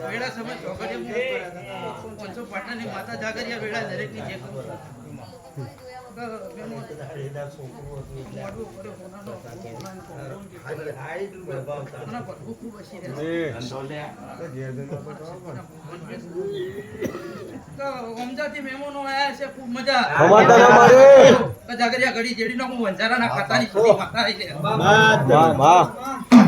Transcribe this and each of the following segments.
વેળા સમય ચોકડીએ હું પાટણની માતા જાગરિયા વેળા દરેકની જે આયા છે ખૂબ મજા અમાતા ના ખાતા ની ઘડી હું માતા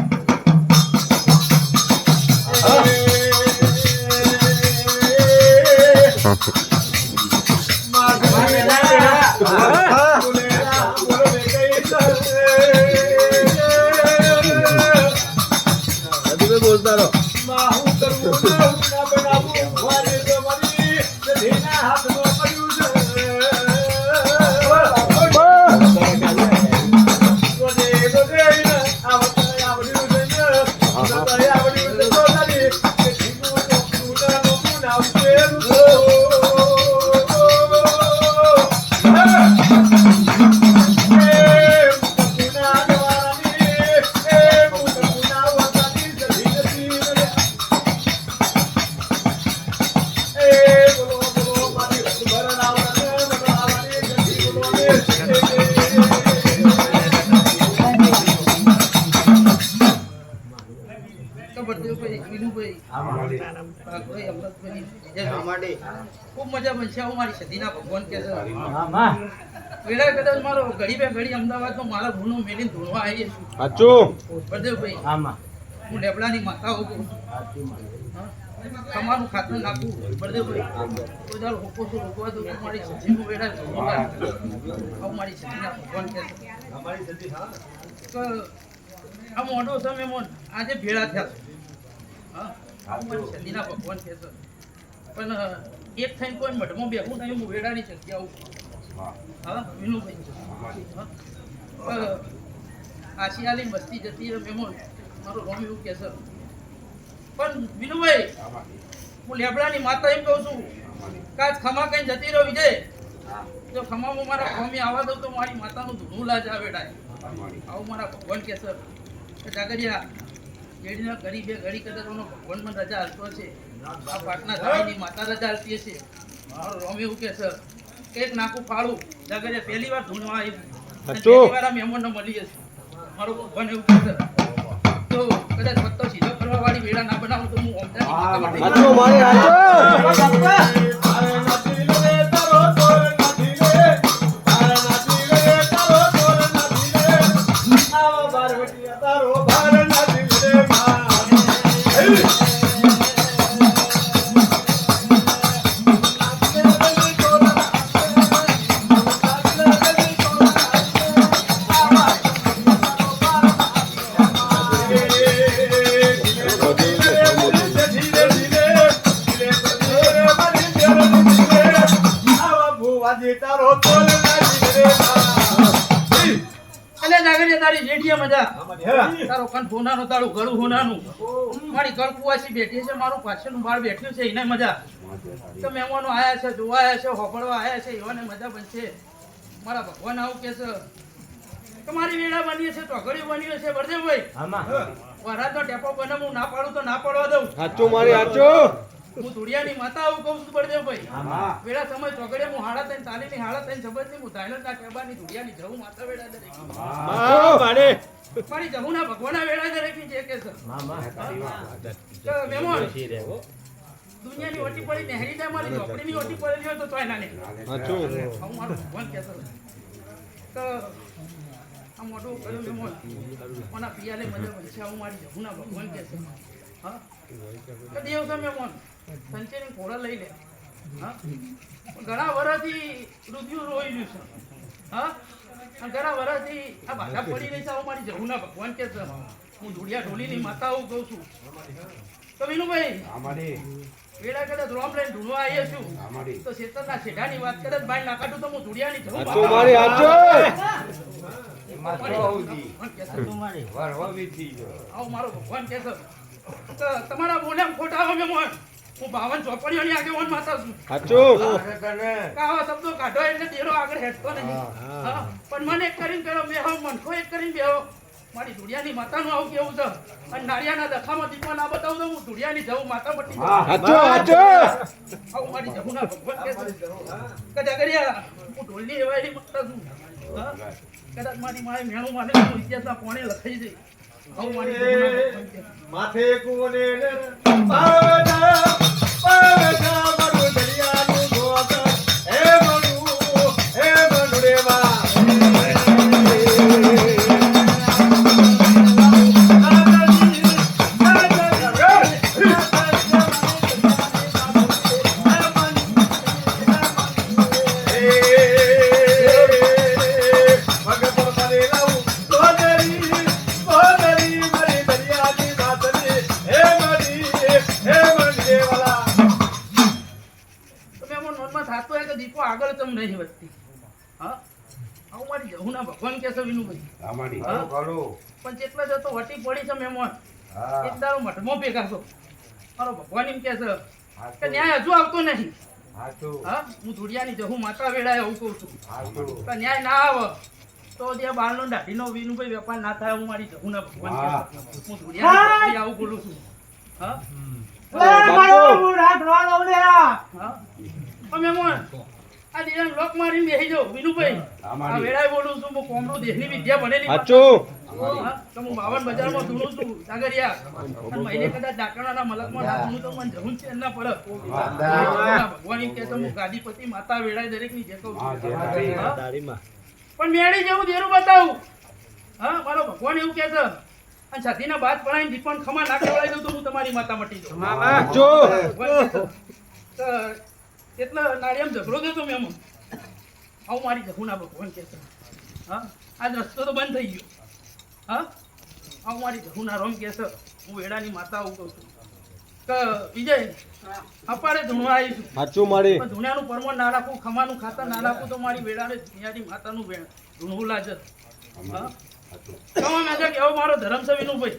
તો બળદેવભાઈ, વિનુભાઈ, ભાગભાઈ, અમૃતભાઈ, વિજયભાઈ, ખૂબ મજા બનશે આવું મારી સદીના ભગવાન કે છે. કદાચ મારો ઘડી બે ઘડી અમદાવાદનો મારા ગુનો મેલીને ધૂળવા આવીએ છું સાચું. હું લેબડાની માતા હોઉં તમારું ખાતર નાખું. બળદેવભાઈ કોઈ દાડો હોકો રોકવા દઉં મારી સદીનું વેળા ધૂળવા મારી સદીના ભગવાન કે છે. આ મોઢો તમે આજે ભેળા થયા છો. હા સદીના ભગવાન કે છે પણ એક થઈને કોઈ મઢમાં બેઠું નહીં હું વેળાની જગ્યા આવું. હા. વિનુભાઈ હા? મસ્તી જતી મેમોન મારો રોમ એવું કે છે. પણ વિનુભાઈ હું લેબડાની માતા એમ કહું છું. કાચ ખમા કઈ જતી રહ્યો વિજય. જો ખમામાં મારા આવવા દઉં તો મારી માતાનું ધૂનું લાજ આવે ડાય. આવું મારા ભગવાન કે સર જાગરિયા જેડીના ઘડી બે ઘડી કદાચ એનો ભગવાન મને રજા હાલતો છે આ પાટના ધામીની માતા રજા હાલતી હશે. મારો રોમ એવું કે સર એક નાખું ફાળું. પહેલી વાર ધૂણવા આવી. પહેલી વાર આ મહેમાનને મળી જશે મારો ભગવાન એવું કે સર તો કદાચ પત્તો સીધો કરવા વાળી વેળા ના બનાવું તો હું ઓમતાની માતા માટે સાચું મારે તારો કન હોનાનું તારું ગળું હોનાનું મારી ગળકુવાસી બેઠી છે મારું પાછળનું બાળ બેઠ્યું છે એને મજા. તો મહેમાનો આયા છે જોવા આયા છે હોપડવા આયા છે એવાને મજા બનશે. મારા ભગવાન આવું કે છે. તમારી વેળા બની છે ટોકડી બનીએ છે બળદેવભાઈ વરાતનો ટેપો બને હું ના પાડું તો ના પાડવા દઉં. સાચું મારે સાચું હું ધુડિયાની માતા આવું કહું છું પડજો ભાઈ. પેલા સમય ચોકડે હું હાડા થઈને તાલીની હાડા થઈને સંબંધની હું ધાયલના ટેબાની ધુડિયાની જવું માતા વેળા દરેક. મારે મારી જહુના ભગવાનના વેળા દરેકની જે કે સર મેમોન દુનિયાની ઓટી પડી નહેરી જાય મારી ઝોપડીની ઓટી પડેલી હોય તો તોય ના નીકળે હું મારું ભગવાન કહેતો તો આ મોટું કર્યું મેમોન મને પિયાલે મજા બનશે હું મારી જહુના ભગવાન કે સર હા? દેવ તમે મહેમાન સંચયની ઘોડા લઈ લે. હા? ઘણા વર્ષથી રુધિર રોઈ રહ્યું છે. હા? ઘણા વર્ષથી આ બાધા પડી રહી છે આવું મારી જહુના ભગવાન કે છે. હું ધૂળિયા ઢોલીની માતા આવું કહું છું. તો વિનુભાઈ વેળા કદાચ રોમ લઈને ઢૂંઢવા આવીએ છું. તો શેતરના શેઢાની વાત કરે બાય ના કાઢું તો હું ધૂળિયાની મારે આવું મારો ભગવાન કે છે. તમારા બોલ્યા ખોટા આવે મેં હું બાવન ચોપડીઓની આગેવાન માતા છું. સાચું. કાવા શબ્દો કાઢો એટલે દેરો આગળ હેઠતો નહીં. હા, પણ મને એક કરીને કરો બેહો મનખો એક કરીને બેહો. મારી ધુડિયાની માતાનું આવું કેવું છે? અને નાળિયાના દખામાં દીપો ના બતાવું તો હું ધુડિયાની જવું માતા સાચું આવું મારી ભગવાન કે. કદાચ હું ઢોલની એવાયની માતા છું. કદાચ મારી માએ મેણું માને ઇતિહાસના કોણે લખાઈ દઈ આવું મારી. માથે કુને પાવના પાવના દીપો આગળ તમ નહીં વધતી હા? હું મારી જહુના ભગવાન કે છે વિનુભાઈ? પણ જેટલા જતો વટી પડી છે મેમોન એક દારો મઠમાં ભેગા છો. મારો ભગવાન એમ કે છે કે ન્યાય હજુ આવતો નહીં. હા હું? ધૂળિયાની જહુ માતા વેળાએ એવું કહું છું. કે ન્યાય ના આવે તો જે બારનો દાઢીનો વિનુભાઈ વેપાર ના થાય હું મારી જહુના ભગવાન હું ધૂળિયાની આવું બોલું છું. હા? હા? અમે આ દિન લોક મારીને બેહી જાઉં વિનુભાઈ. આ વેળાએ બોલું છું હું કોમરો દેશની વિદ્યા ભણેલી સાચું. તો હું બાવન બજારમાં ધૂણું છું સાગરિયા. અને મહિને કદાચ ડાકણાના મલકમાં ના ધૂણું તો મને જરૂર છે ના પડે ભગવાન એમ કહે હું ગાદીપતિ માતા વેળાએ દરેકની જે કહું પણ મેળી જેવું દેરું બતાવું. હા મારો ભગવાન એવું કહે છે. અને છાતીના બાદ પડાવીને દીપણ ખમા ના ખવડાવી દઉં તો હું તમારી માતા મટી જાઉં. તો એટલે નાળિયામ ઝઘડો થયો મેં એમાં. આવું મારી જહુના ભગવાન કે હા? આજ રસ્તો તો બંધ થઈ ગયો. હા? આવું મારી જહુના રોમ કે હું વેડાની માતા આવું કહું છું. વિજય અપારે ધૂણવા આવી સાચું મારી. પણ પરમણ ના રાખું ખમાનું ખાતર ના રાખું તો મારી વેડાને દુનિયાની માતાનું વેણ ધૂણવું લાજત. હા કમા મેં કેવો મારો ધર્મ છે વિનુભાઈ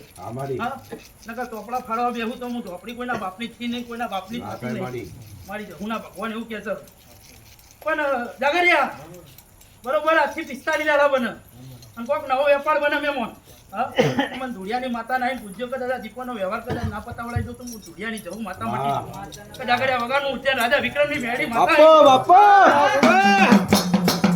હા? નકર ચોપડા ફાળવા બેહું તો હું ઝોપડી કોઈના બાપની છી નહીં કોઈના બાપની નહીં. મારી ભગવાન એવું કે છે પણ બરોબર આજથી પિસ્તાલીસ બને અને કોઈક નવો વેપાર બને મેમોન. હા? મને ધુળિયાની માતા નહીં પૂછ્યો કે દાદા દીપોનો વ્યવહાર કદાચ ના પતાવડાવી દઉં તો હું ધુળિયાની જવું માતા મટી. જાગરિયા વગાડનું ઉચ્ચાર રાજા વિક્રમની મેળી માતા બાપા! બાપા!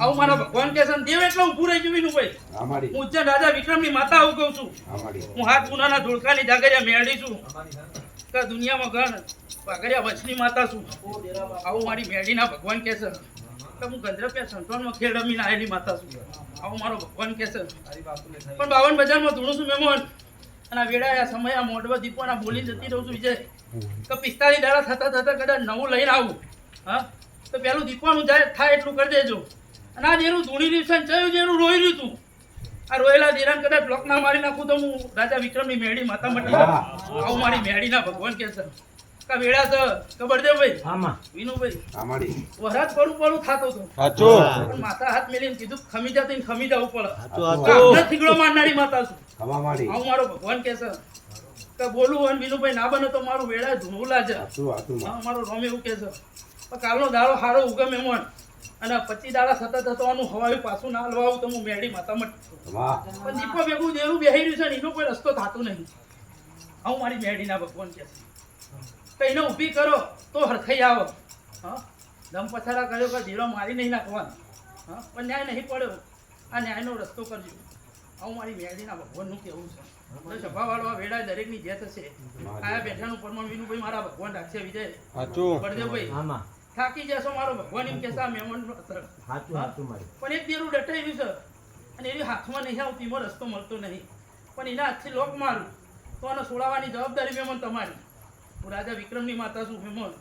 આવું મારા ભગવાન કે દેવ એટલે ઊભું રહી ગયું વિનુભાઈ હું ઉજ્જૈન રાજા વિક્રમની માતા આવું કહું છું. હું હાથ ગુનાના ધોળકાની જાગરિયા મેળી છું. કે દુનિયામાં ગણ પાગરિયા વંશની માતા છું. આવું મારી મેળીના ભગવાન કહે હું ગંધરપિયા સંતોનમાં ખેડ રમીને આવેલી માતા છું. આવું મારો ભગવાન કહે પણ બાવન બજારમાં ધૂણું છું મહેમાન અને આ વેળા આ સમય આ મોઢવા દીપોના બોલી જતી રહું છું વિજય. કે પિસ્તાલીસ દાડા થતા થતા કદાચ નવું લઈને આવું. હા? તો પેલું દીપવાનું જાય થાય એટલું કરી દેજો. અને આ જેનું ધૂણી દિવસે ચયું જેનું રોઈ રહ્યું તું આ રોયેલા દીરાને કદાચ બ્લોક ના મારી નાખું તો હું રાજા વિક્રમની મેળી માતા મટી આવું મારી મેળીના ભગવાન કે સર કા વેળા છે? કબરદેવભાઈ? વિનુભાઈ? વરાત પડું પડું થાતો તો સાચો. માતા હાથ મેલીને કીધું ખમી જા ને ખમી જવું પડે. સાચો કાગડા ઠીકડો મારનારી માતા છું. આવું મારો ભગવાન કે છે. કે બોલું અને વિનુભાઈ ના બને તો મારું વેળા ધૂણવું લાજે. હા મારો રોમ એવું કે છે. કાલનો દાડો હારો ઉગમે મણ. અને પચી દાડા સતત થવાનું હવાયું પાછું ના હલવાવું તો હું મેળી માતા મટ પણ દીપો ભેગું દેવું બેહી રહ્યું છે ને એનો કોઈ રસ્તો થતો નહીં. હું મારી મેળીના ભગવાન કે તો એને ઊભી કરો તો હરખાઈ આવો. હા? દમ પછાડા કર્યો કે ધીરો મારી નહીં નાખવાનો. હા? પણ ન્યાય નહીં પડ્યો. આ ન્યાયનો રસ્તો કરજો. હું મારી મેળીના ભગવાનનું કેવું છે. દરેક સભાવાળો આ વેળા દરેકની જે થશે આયા બેઠાનું પરમાણ વિનુભાઈ મારા ભગવાન રાખશે વિજય. સાચું. બળદેવભાઈ. થાકી જશો મારો ભગવાન એમ કહેશે આ હાથું મારી. પણ એક દેરું ડટાઈ રહ્યું છે અને એવી હાથમાં નહીં આવતી એમાં રસ્તો મળતો નહીં. પણ એના હાથથી લોક મારું. તો આને છોડાવવાની જવાબદારી મહેમાન તમારી. હું રાજા વિક્રમની માતા છું મેમન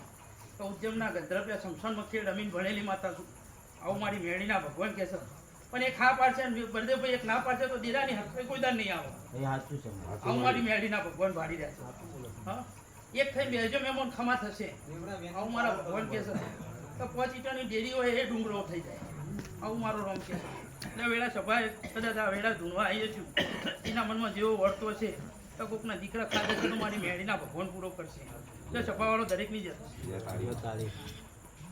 તો ઉજ્જમના ગદ્રપ્યા શમશાનમાં ખેડ અમીન ભણેલી માતા છું. આવું મારી મેળીના ભગવાન કહે છે પણ એક હા પાડશે બળદેવભાઈ એક ના પાડશે તો દીરાની હક કોઈ દાન નહીં આવે. આવું મારી મેળીના ભગવાન ભાડી રહ્યા છે. હા? એક થઈ બેજો મન ખમા થશે. આવું મારા ભગવાન કે છે તો પાંચ ઈટાની ડેરી હોય એ ડુંગરો થઈ જાય. આવું મારો રોમ છે એટલે વેળા સભાએ કદાચ આ વેળા ધૂણવા આવીએ છું એના મનમાં જેવો વળતો છે તો કોકના દીકરા ખાધે છે તો મારી મેળીના ભગવાન પૂરો કરશે. એટલે સભાવાળો દરેકની જ